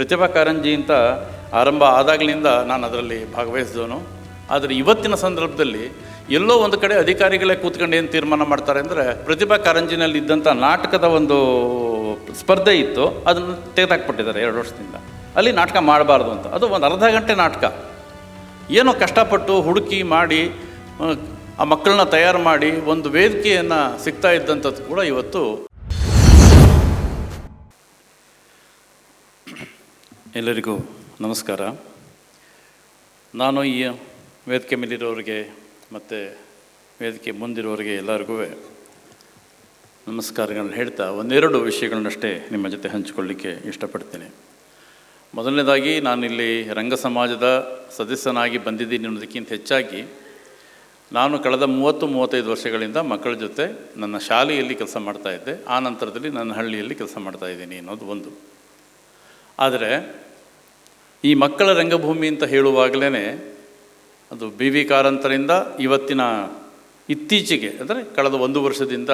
ಪ್ರತಿಭಾ ಕಾರಂಜಿ ಅಂತ ಆರಂಭ ಆದಾಗಲಿಂದ ನಾನು ಅದರಲ್ಲಿ ಭಾಗವಹಿಸಿದವನು. ಆದರೆ ಇವತ್ತಿನ ಸಂದರ್ಭದಲ್ಲಿ ಎಲ್ಲೋ ಒಂದು ಕಡೆ ಅಧಿಕಾರಿಗಳೇ ಕೂತ್ಕೊಂಡು ಏನು ತೀರ್ಮಾನ ಮಾಡ್ತಾರೆ ಅಂದರೆ ಪ್ರತಿಭಾ ಕಾರಂಜಿನಲ್ಲಿ ಇದ್ದಂಥ ನಾಟಕದ ಒಂದು ಸ್ಪರ್ಧೆ ಇತ್ತು. ಅದನ್ನು ತೆಗೆದಾಕ್ಬಿಟ್ಟಿದ್ದಾರೆ ಎರಡು ವರ್ಷದಿಂದ. ಅಲ್ಲಿ ನಾಟಕ ಮಾಡಬಾರ್ದು ಅಂತ. ಅದು ಒಂದು ಅರ್ಧ ಗಂಟೆ ನಾಟಕ. ಏನೋ ಕಷ್ಟಪಟ್ಟು ಹುಡುಕಿ ಮಾಡಿ ಆ, ಮಕ್ಕಳನ್ನ ತಯಾರು ಮಾಡಿ ಒಂದು ವೇದಿಕೆಯನ್ನು ಸಿಗ್ತಾ ಇದ್ದಂಥದ್ದು ಕೂಡ ಇವತ್ತು ಎಲ್ಲರಿಗೂ ನಮಸ್ಕಾರ. ನಾನು ಈ ವೇದಿಕೆ ಮೇಲಿರೋರಿಗೆ ಮತ್ತು ವೇದಿಕೆ ಮುಂದಿರೋರಿಗೆ ಎಲ್ಲರಿಗೂ ನಮಸ್ಕಾರಗಳನ್ನು ಹೇಳ್ತಾ ಒಂದೆರಡು ವಿಷಯಗಳನ್ನಷ್ಟೇ ನಿಮ್ಮ ಜೊತೆ ಹಂಚಿಕೊಳ್ಳಿಕ್ಕೆ ಇಷ್ಟಪಡ್ತೇನೆ. ಮೊದಲನೇದಾಗಿ ನಾನಿಲ್ಲಿ ರಂಗ ಸಮಾಜದ ಸದಸ್ಯನಾಗಿ ಬಂದಿದ್ದೀನಿ ಅನ್ನೋದಕ್ಕಿಂತ ಹೆಚ್ಚಾಗಿ ನಾನು ಕಳೆದ ಮೂವತ್ತು ಮೂವತ್ತೈದು ವರ್ಷಗಳಿಂದ ಮಕ್ಕಳ ಜೊತೆ ನನ್ನ ಶಾಲೆಯಲ್ಲಿ ಕೆಲಸ ಮಾಡ್ತಾಯಿದ್ದೆ ಆ ನಂತರದಲ್ಲಿ ನನ್ನ ಹಳ್ಳಿಯಲ್ಲಿ ಕೆಲಸ ಮಾಡ್ತಾ ಇದ್ದೀನಿ ಅನ್ನೋದು ಒಂದು. ಆದರೆ ಈ ಮಕ್ಕಳ ರಂಗಭೂಮಿ ಅಂತ ಹೇಳುವಾಗಲೇ ಅದು ಬಿ ವಿ ಕಾರಂತರಿಂದ ಇವತ್ತಿನ ಇತ್ತೀಚೆಗೆ, ಅಂದರೆ ಕಳೆದ ಒಂದು ವರ್ಷದಿಂದ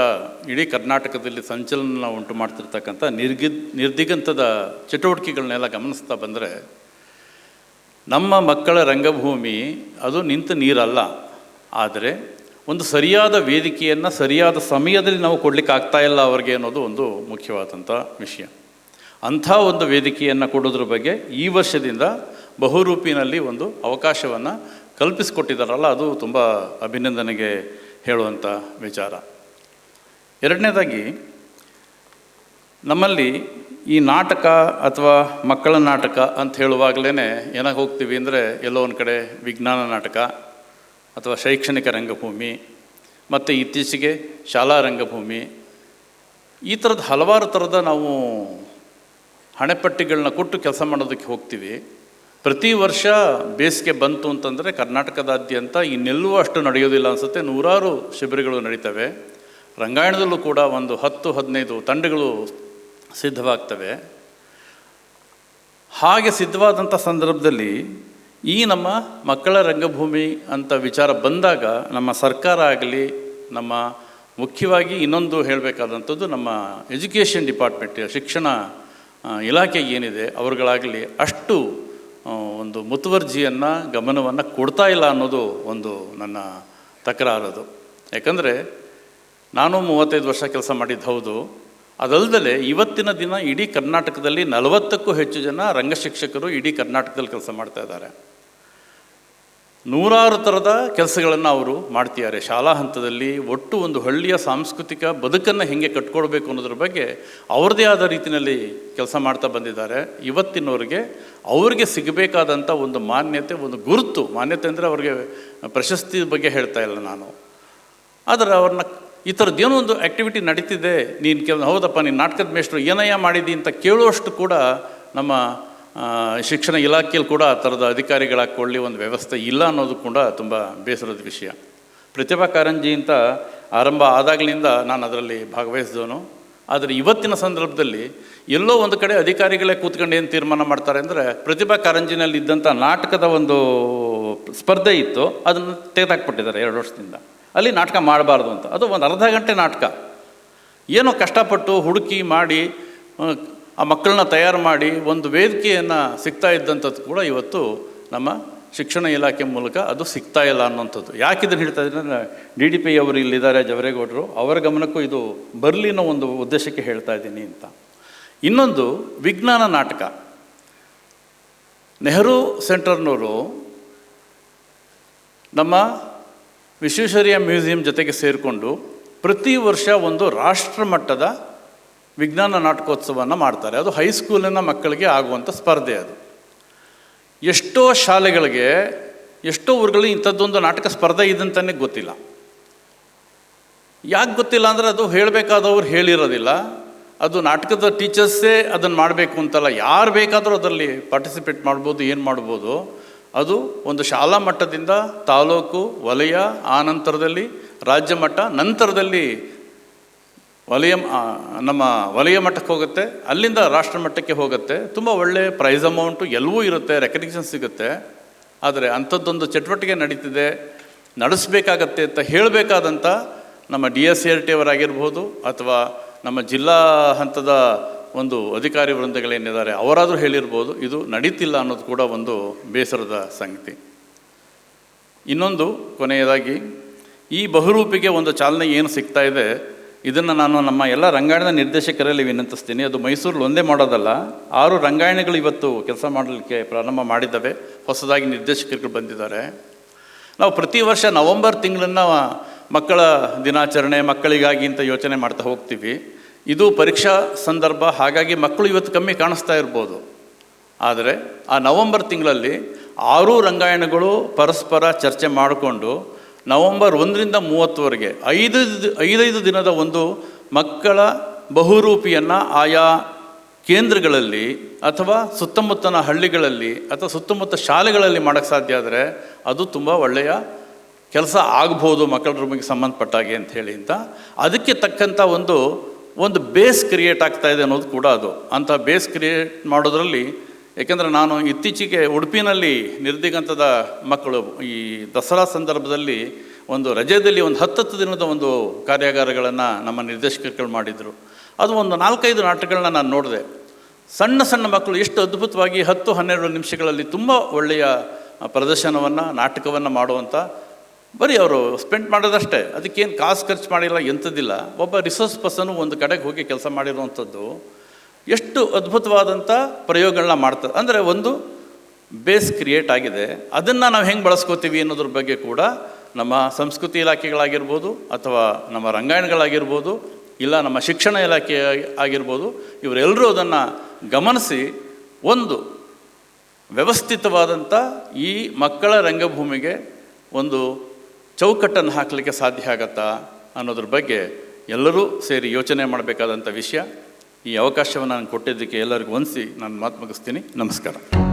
ಇಡೀ ಕರ್ನಾಟಕದಲ್ಲಿ ಸಂಚಲನ ಉಂಟು ಮಾಡ್ತಿರ್ತಕ್ಕಂಥ ನಿರ್ಗಿ, ನಿರ್ದಿಗಂತದ ಚಟುವಟಿಕೆಗಳನ್ನೆಲ್ಲ ಗಮನಿಸ್ತಾ ಬಂದರೆ ನಮ್ಮ ಮಕ್ಕಳ ರಂಗಭೂಮಿ ಅದು ನಿಂತ ನೀರಲ್ಲ. ಆದರೆ ಒಂದು ಸರಿಯಾದ ವೇದಿಕೆಯನ್ನು ಸರಿಯಾದ ಸಮಯದಲ್ಲಿ ನಾವು ಕೊಡಲಿಕ್ಕೆ ಇಲ್ಲ ಅವ್ರಿಗೆ ಅನ್ನೋದು ಒಂದು ಮುಖ್ಯವಾದಂಥ ವಿಷಯ. ಅಂಥ ಒಂದು ವೇದಿಕೆಯನ್ನು ಕೊಡೋದ್ರ ಬಗ್ಗೆ ಈ ವರ್ಷದಿಂದ ಬಹುರೂಪಿನಲ್ಲಿ ಒಂದು ಅವಕಾಶವನ್ನು ಕಲ್ಪಿಸಿಕೊಟ್ಟಿದ್ದಾರಲ್ಲ ಅದು ತುಂಬ ಅಭಿನಂದನೆಗೆ ಹೇಳುವಂಥ ವಿಚಾರ. ಎರಡನೇದಾಗಿ, ನಮ್ಮಲ್ಲಿ ಈ ನಾಟಕ ಅಥವಾ ಮಕ್ಕಳ ನಾಟಕ ಅಂತ ಹೇಳುವಾಗಲೇ ಏನಾಗಿ ಹೋಗ್ತೀವಿ ಅಂದರೆ ಎಲ್ಲೋ ಒಂದು ಕಡೆ ವಿಜ್ಞಾನ ನಾಟಕ ಅಥವಾ ಶೈಕ್ಷಣಿಕ ರಂಗಭೂಮಿ, ಮತ್ತು ಇತ್ತೀಚೆಗೆ ಶಾಲಾ ರಂಗಭೂಮಿ, ಈ ಥರದ ಹಲವಾರು ಥರದ ನಾವು ಹಣೆಪಟ್ಟಿಗಳನ್ನ ಕೊಟ್ಟು ಕೆಲಸ ಮಾಡೋದಕ್ಕೆ ಹೋಗ್ತೀವಿ. ಪ್ರತಿ ವರ್ಷ ಬೇಸಿಗೆ ಬಂತು ಅಂತಂದರೆ ಕರ್ನಾಟಕದಾದ್ಯಂತ ಇನ್ನೆಲ್ಲೂ ಅಷ್ಟು ನಡೆಯೋದಿಲ್ಲ ಅನಿಸುತ್ತೆ. ನೂರಾರು ಶಿಬಿರಗಳು ನಡೀತವೆ. ರಂಗಾಯಣದಲ್ಲೂ ಕೂಡ ಒಂದು ಹತ್ತು, ಹದಿನೈದು ತಂಡಗಳು ಸಿದ್ಧವಾಗ್ತವೆ. ಹಾಗೆ ಸಿದ್ಧವಾದಂಥ ಸಂದರ್ಭದಲ್ಲಿ ಈ ನಮ್ಮ ಮಕ್ಕಳ ರಂಗಭೂಮಿ ಅಂತ ವಿಚಾರ ಬಂದಾಗ ನಮ್ಮ ಸರ್ಕಾರ ಆಗಲಿ, ನಮ್ಮ ಮುಖ್ಯವಾಗಿ ಇನ್ನೊಂದು ಹೇಳಬೇಕಾದಂಥದ್ದು ನಮ್ಮ ಎಜುಕೇಷನ್ ಡಿಪಾರ್ಟ್ಮೆಂಟ್, ಶಿಕ್ಷಣ ಇಲಾಖೆ ಏನಿದೆ, ಅವರುಗಳಾಗಲಿ ಅಷ್ಟು ಒಂದು ಮುತುವರ್ಜಿಯನ್ನು, ಗಮನವನ್ನು ಕೊಡ್ತಾ ಇಲ್ಲ ಅನ್ನೋದು ಒಂದು ನನ್ನ ತಕರಾರದು. ಯಾಕಂದರೆ, ನಾನು ಮೂವತ್ತೈದು ವರ್ಷ ಕೆಲಸ ಮಾಡಿದ್ದು ಹೌದು. ಅದಲ್ಲದೆ ಇವತ್ತಿನ ದಿನ ಇಡೀ ಕರ್ನಾಟಕದಲ್ಲಿ ನಲವತ್ತಕ್ಕೂ ಹೆಚ್ಚು ಜನ ರಂಗಶಿಕ್ಷಕರು ಇಡೀ ಕರ್ನಾಟಕದಲ್ಲಿ ಕೆಲಸ ಮಾಡ್ತಾ ಇದ್ದಾರೆ. ನೂರಾರು ಥರದ ಕೆಲಸಗಳನ್ನು ಅವರು ಮಾಡ್ತಿದ್ದಾರೆ. ಶಾಲಾ ಹಂತದಲ್ಲಿ ಒಟ್ಟು ಒಂದು ಹಳ್ಳಿಯ ಸಾಂಸ್ಕೃತಿಕ ಬದುಕನ್ನು ಹೇಗೆ ಕಟ್ಕೊಳ್ಬೇಕು ಅನ್ನೋದ್ರ ಬಗ್ಗೆ ಅವ್ರದ್ದೇ ಆದ ರೀತಿಯಲ್ಲಿ ಕೆಲಸ ಮಾಡ್ತಾ ಬಂದಿದ್ದಾರೆ. ಇವತ್ತಿನವ್ರಿಗೆ ಅವ್ರಿಗೆ ಸಿಗಬೇಕಾದಂಥ ಒಂದು ಮಾನ್ಯತೆ, ಒಂದು ಗುರುತು, ಮಾನ್ಯತೆ ಅಂದರೆ ಅವ್ರಿಗೆ ಪ್ರಶಸ್ತಿ ಬಗ್ಗೆ ಹೇಳ್ತಾ ಇಲ್ಲ ನಾನು. ಆದರೆ ಅವ್ರನ್ನ ಈ ಥರದ್ದು ಏನೋ ಒಂದು ಆ್ಯಕ್ಟಿವಿಟಿ ನಡೀತಿದೆ. ನೀನು ಕೆಲ, ಹೌದಪ್ಪ, ನೀನು ನಾಟಕದ ಮೇಷ್ಟ್ರು ಏನಯ್ಯ ಮಾಡಿದಿ ಅಂತ ಕೇಳುವಷ್ಟು ಕೂಡ ನಮ್ಮ ಶಿಕ್ಷಣ ಇಲಾಖೆಯಲ್ಲಿ ಕೂಡ ಆ ಥರದ ಅಧಿಕಾರಿಗಳಾಕೊಳ್ಳಿ ಒಂದು ವ್ಯವಸ್ಥೆ ಇಲ್ಲ ಅನ್ನೋದು ಕೂಡ ತುಂಬ ಬೇಸರದ ವಿಷಯ. ಪ್ರತಿಭಾ ಕಾರಂಜಿ ಅಂತ ಆರಂಭ ಆದಾಗಲಿಂದ ನಾನು ಅದರಲ್ಲಿ ಭಾಗವಹಿಸಿದವನು. ಆದರೆ ಇವತ್ತಿನ ಸಂದರ್ಭದಲ್ಲಿ ಎಲ್ಲೋ ಒಂದು ಕಡೆ ಅಧಿಕಾರಿಗಳೇ ಕೂತ್ಕೊಂಡು ಏನು ತೀರ್ಮಾನ ಮಾಡ್ತಾರೆ ಅಂದರೆ ಪ್ರತಿಭಾ ಕಾರಂಜಿನಲ್ಲಿ ಇದ್ದಂಥ ನಾಟಕದ ಒಂದು ಸ್ಪರ್ಧೆ ಇತ್ತು, ಅದನ್ನು ತೆಗೆದಾಕ್ಬಿಟ್ಟಿದ್ದಾರೆ ಎರಡು ವರ್ಷದಿಂದ. ಅಲ್ಲಿ ನಾಟಕ ಮಾಡಬಾರ್ದು ಅಂತ. ಅದು ಒಂದು ಅರ್ಧ ಗಂಟೆ ನಾಟಕ. ಏನೋ ಕಷ್ಟಪಟ್ಟು ಹುಡುಕಿ ಮಾಡಿ ಆ, ಮಕ್ಕಳನ್ನ ತಯಾರು ಮಾಡಿ ಒಂದು ವೇದಿಕೆಯನ್ನು ಸಿಗ್ತಾ ಇದ್ದಂಥದ್ದು ಕೂಡ ಇವತ್ತು ನಮ್ಮ ಶಿಕ್ಷಣ ಇಲಾಖೆ ಮೂಲಕ ಅದು ಸಿಗ್ತಾ ಇಲ್ಲ ಅನ್ನೋಂಥದ್ದು ಯಾಕೆ ಇದನ್ನು ಹೇಳ್ತಾ ಇದ್ದೀನಿ ಡಿ ಡಿ ಪಿ ಅವರು ಇಲ್ಲಿದ್ದಾರೆ ಜವರೇಗೌಡರು. ಅವರ ಗಮನಕ್ಕೂ ಇದು ಬರಲಿ ಅನ್ನೋ ಒಂದು ಉದ್ದೇಶಕ್ಕೆ ಹೇಳ್ತಾ ಇದ್ದೀನಿ ಅಂತ. ಇನ್ನೊಂದು ವಿಜ್ಞಾನ ನಾಟಕ. ನೆಹರು ಸೆಂಟರ್ನವರು ನಮ್ಮ ವಿಶ್ವೇಶ್ವರಯ್ಯ ಮ್ಯೂಸಿಯಂ ಜೊತೆಗೆ ಸೇರಿಕೊಂಡು ಪ್ರತಿ ವರ್ಷ ಒಂದು ರಾಷ್ಟ್ರ ಮಟ್ಟದ ವಿಜ್ಞಾನ ನಾಟಕೋತ್ಸವವನ್ನು ಮಾಡ್ತಾರೆ. ಅದು ಹೈಸ್ಕೂಲಿನ ಮಕ್ಕಳಿಗೆ ಆಗುವಂಥ ಸ್ಪರ್ಧೆ ಅದು. ಎಷ್ಟೋ ಶಾಲೆಗಳಿಗೆ, ಎಷ್ಟೋ ಊರುಗಳಿಗೆ ಇಂಥದ್ದೊಂದು ನಾಟಕ ಸ್ಪರ್ಧೆ ಇದಂತಾನೆ ಗೊತ್ತಿಲ್ಲ. ಯಾಕೆ ಗೊತ್ತಿಲ್ಲ ಅಂದರೆ ಅದು ಹೇಳಬೇಕಾದವ್ರು ಹೇಳಿರೋದಿಲ್ಲ. ಅದು ನಾಟಕದ ಟೀಚರ್ಸೇ ಅದನ್ನು ಮಾಡಬೇಕು ಅಂತಲ್ಲ. ಯಾರು ಬೇಕಾದರೂ ಅದರಲ್ಲಿ ಪಾರ್ಟಿಸಿಪೇಟ್ ಮಾಡ್ಬೋದು, ಏನು ಮಾಡ್ಬೋದು. ಅದು ಒಂದು ಶಾಲಾ ಮಟ್ಟದಿಂದ ತಾಲೂಕು, ವಲಯ, ಆ ನಂತರದಲ್ಲಿ ರಾಜ್ಯ ಮಟ್ಟ, ನಂತರದಲ್ಲಿ ವಲಯ ನಮ್ಮ ವಲಯ ಮಟ್ಟಕ್ಕೆ ಹೋಗುತ್ತೆ, ಅಲ್ಲಿಂದ ರಾಷ್ಟ್ರ ಮಟ್ಟಕ್ಕೆ ಹೋಗುತ್ತೆ. ತುಂಬ ಒಳ್ಳೆ ಪ್ರೈಸ್ ಅಮೌಂಟು ಎಲ್ಲವೂ ಇರುತ್ತೆ ರೆಕಗ್ನಿಷನ್ ಸಿಗುತ್ತೆ. ಆದರೆ ಅಂಥದ್ದೊಂದು ಚಟುವಟಿಕೆ ನಡೀತಿದೆ, ನಡೆಸಬೇಕಾಗತ್ತೆ ಅಂತ ಹೇಳಬೇಕಾದಂಥ ನಮ್ಮ ಡಿ ಎಸ್ ಎರ್ ಟಿ ಅವರಾಗಿರ್ಬೋದು, ಅಥವಾ ನಮ್ಮ ಜಿಲ್ಲಾ ಹಂತದ ಒಂದು ಅಧಿಕಾರಿ ವೃಂದಗಳೇನಿದ್ದಾರೆ ಅವರಾದರೂ ಹೇಳಿರ್ಬೋದು, ಇದು ನಡೀತಿಲ್ಲ ಅನ್ನೋದು ಕೂಡ ಒಂದು ಬೇಸರದ ಸಂಗತಿ. ಇನ್ನೊಂದು ಕೊನೆಯದಾಗಿ, ಈ ಬಹುರೂಪಿಗೆ ಒಂದು ಚಾಲನೆ ಏನು ಸಿಗ್ತಾ ಇದೆ ಇದನ್ನು ನಾನು ನಮ್ಮ ಎಲ್ಲ ರಂಗಾಯಣದ ನಿರ್ದೇಶಕರಲ್ಲಿ ವಿನಂತಿಸ್ತೀನಿ. ಅದು ಮೈಸೂರಲ್ಲಿ ಒಂದೇ ಮಾಡೋದಲ್ಲ, ಆರು ರಂಗಾಯಣಗಳು ಇವತ್ತು ಕೆಲಸ ಮಾಡಲಿಕ್ಕೆ ಪ್ರಾರಂಭ ಮಾಡಿದ್ದಾವೆ. ಹೊಸದಾಗಿ ನಿರ್ದೇಶಕರುಗಳು ಬಂದಿದ್ದಾರೆ. ನಾವು ಪ್ರತಿ ವರ್ಷ ನವಂಬರ್ ತಿಂಗಳನ್ನು ಮಕ್ಕಳ ದಿನಾಚರಣೆ, ಮಕ್ಕಳಿಗಾಗಿ ಅಂತ ಯೋಚನೆ ಮಾಡ್ತಾ ಹೋಗ್ತೀವಿ. ಇದು ಪರೀಕ್ಷಾ ಸಂದರ್ಭ, ಹಾಗಾಗಿ ಮಕ್ಕಳು ಇವತ್ತು ಕಮ್ಮಿ ಕಾಣಿಸ್ತಾ ಇರ್ಬೋದು. ಆದರೆ ಆ ನವಂಬರ್ ತಿಂಗಳಲ್ಲಿ ಆರೂ ರಂಗಾಯಣಗಳು ಪರಸ್ಪರ ಚರ್ಚೆ ಮಾಡಿಕೊಂಡು ನವಂಬರ್ ಒಂದರಿಂದ ಮೂವತ್ತುವರೆಗೆ ಐದು ಐದೈದು ದಿನದ ಒಂದು ಮಕ್ಕಳ ಬಹುರೂಪಿಯನ್ನು ಆಯಾ ಕೇಂದ್ರಗಳಲ್ಲಿ ಅಥವಾ ಸುತ್ತಮುತ್ತನ ಹಳ್ಳಿಗಳಲ್ಲಿ ಅಥವಾ ಸುತ್ತಮುತ್ತ ಶಾಲೆಗಳಲ್ಲಿ ಮಾಡೋಕ್ಕೆ ಸಾಧ್ಯ ಆದರೆ ಅದು ತುಂಬ ಒಳ್ಳೆಯ ಕೆಲಸ ಆಗ್ಬೋದು ಮಕ್ಕಳ ರೂಮಿಗೆ ಸಂಬಂಧಪಟ್ಟಾಗೆ ಹೇಳಿ ಅಂತ. ಅದಕ್ಕೆ ತಕ್ಕಂಥ ಒಂದು ಒಂದು ಬೇಸ್ ಕ್ರಿಯೇಟ್ ಆಗ್ತಾ ಇದೆ ಅನ್ನೋದು ಕೂಡ ಅದು. ಅಂಥ ಬೇಸ್ ಕ್ರಿಯೇಟ್ ಮಾಡೋದ್ರಲ್ಲಿ ಏಕೆಂದರೆ ನಾನು ಇತ್ತೀಚೆಗೆ ಉಡುಪಿನಲ್ಲಿ ನಿರ್ದಿಗಂತದ ಮಕ್ಕಳು, ಈ ದಸರಾ ಸಂದರ್ಭದಲ್ಲಿ ಒಂದು ರಜೆಯಲ್ಲಿ ಒಂದು ಹತ್ತತ್ತು ದಿನದ ಒಂದು ಕಾರ್ಯಾಗಾರಗಳನ್ನು ನಮ್ಮ ನಿರ್ದೇಶಕರುಗಳು ಮಾಡಿದರು. ಅದು ಒಂದು ನಾಲ್ಕೈದು ನಾಟಕಗಳನ್ನ ನಾನು ನೋಡಿದೆ. ಸಣ್ಣ ಸಣ್ಣ ಮಕ್ಕಳು ಎಷ್ಟು ಅದ್ಭುತವಾಗಿ ಹತ್ತು ಹನ್ನೆರಡು ನಿಮಿಷಗಳಲ್ಲಿ ತುಂಬ ಒಳ್ಳೆಯ ಪ್ರದರ್ಶನವನ್ನು, ನಾಟಕವನ್ನು ಮಾಡುವಂಥ ಬರೀ ಅವರು ಸ್ಪೆಂಡ್ ಮಾಡೋದಷ್ಟೇ. ಅದಕ್ಕೇನು ಕಾಸು ಖರ್ಚು ಮಾಡಿಲ್ಲ, ಎಂಥದ್ದಿಲ್ಲ. ಒಬ್ಬ ರಿಸೋರ್ಸ್ ಪರ್ಸನು ಒಂದು ಕಡೆಗೆ ಹೋಗಿ ಕೆಲಸ ಮಾಡಿರುವಂಥದ್ದು. ಎಷ್ಟು ಅದ್ಭುತವಾದಂಥ ಪ್ರಯೋಗಗಳನ್ನ ಮಾಡ್ತಾರೆ ಅಂದರೆ ಒಂದು ಬೇಸ್ ಕ್ರಿಯೇಟ್ ಆಗಿದೆ. ಅದನ್ನು ನಾವು ಹೆಂಗೆ ಬಳಸ್ಕೋತೀವಿ ಅನ್ನೋದ್ರ ಬಗ್ಗೆ ಕೂಡ ನಮ್ಮ ಸಂಸ್ಕೃತಿ ಇಲಾಖೆಗಳಾಗಿರ್ಬೋದು ಅಥವಾ ನಮ್ಮ ರಂಗಾಯಣಗಳಾಗಿರ್ಬೋದು ಇಲ್ಲ ನಮ್ಮ ಶಿಕ್ಷಣ ಇಲಾಖೆ ಆಗಿರ್ಬೋದು ಇವರೆಲ್ಲರೂ ಅದನ್ನು ಗಮನಿಸಿ ಒಂದು ವ್ಯವಸ್ಥಿತವಾದಂಥ ಈ ಮಕ್ಕಳ ರಂಗಭೂಮಿಗೆ ಒಂದು ಚೌಕಟ್ಟನ್ನು ಹಾಕಲಿಕ್ಕೆ ಸಾಧ್ಯ ಆಗತ್ತಾ ಅನ್ನೋದ್ರ ಬಗ್ಗೆ ಎಲ್ಲರೂ ಸೇರಿ ಯೋಚನೆ ಮಾಡಬೇಕಾದಂಥ ವಿಷಯ. ಈ ಅವಕಾಶವನ್ನು ನಾನು ಕೊಟ್ಟಿದ್ದಕ್ಕೆ ಎಲ್ಲರಿಗೂ ಹೊಂದಿಸಿ ನಾನು ಮಾತು ಮುಗಿಸ್ತೀನಿ. ನಮಸ್ಕಾರ.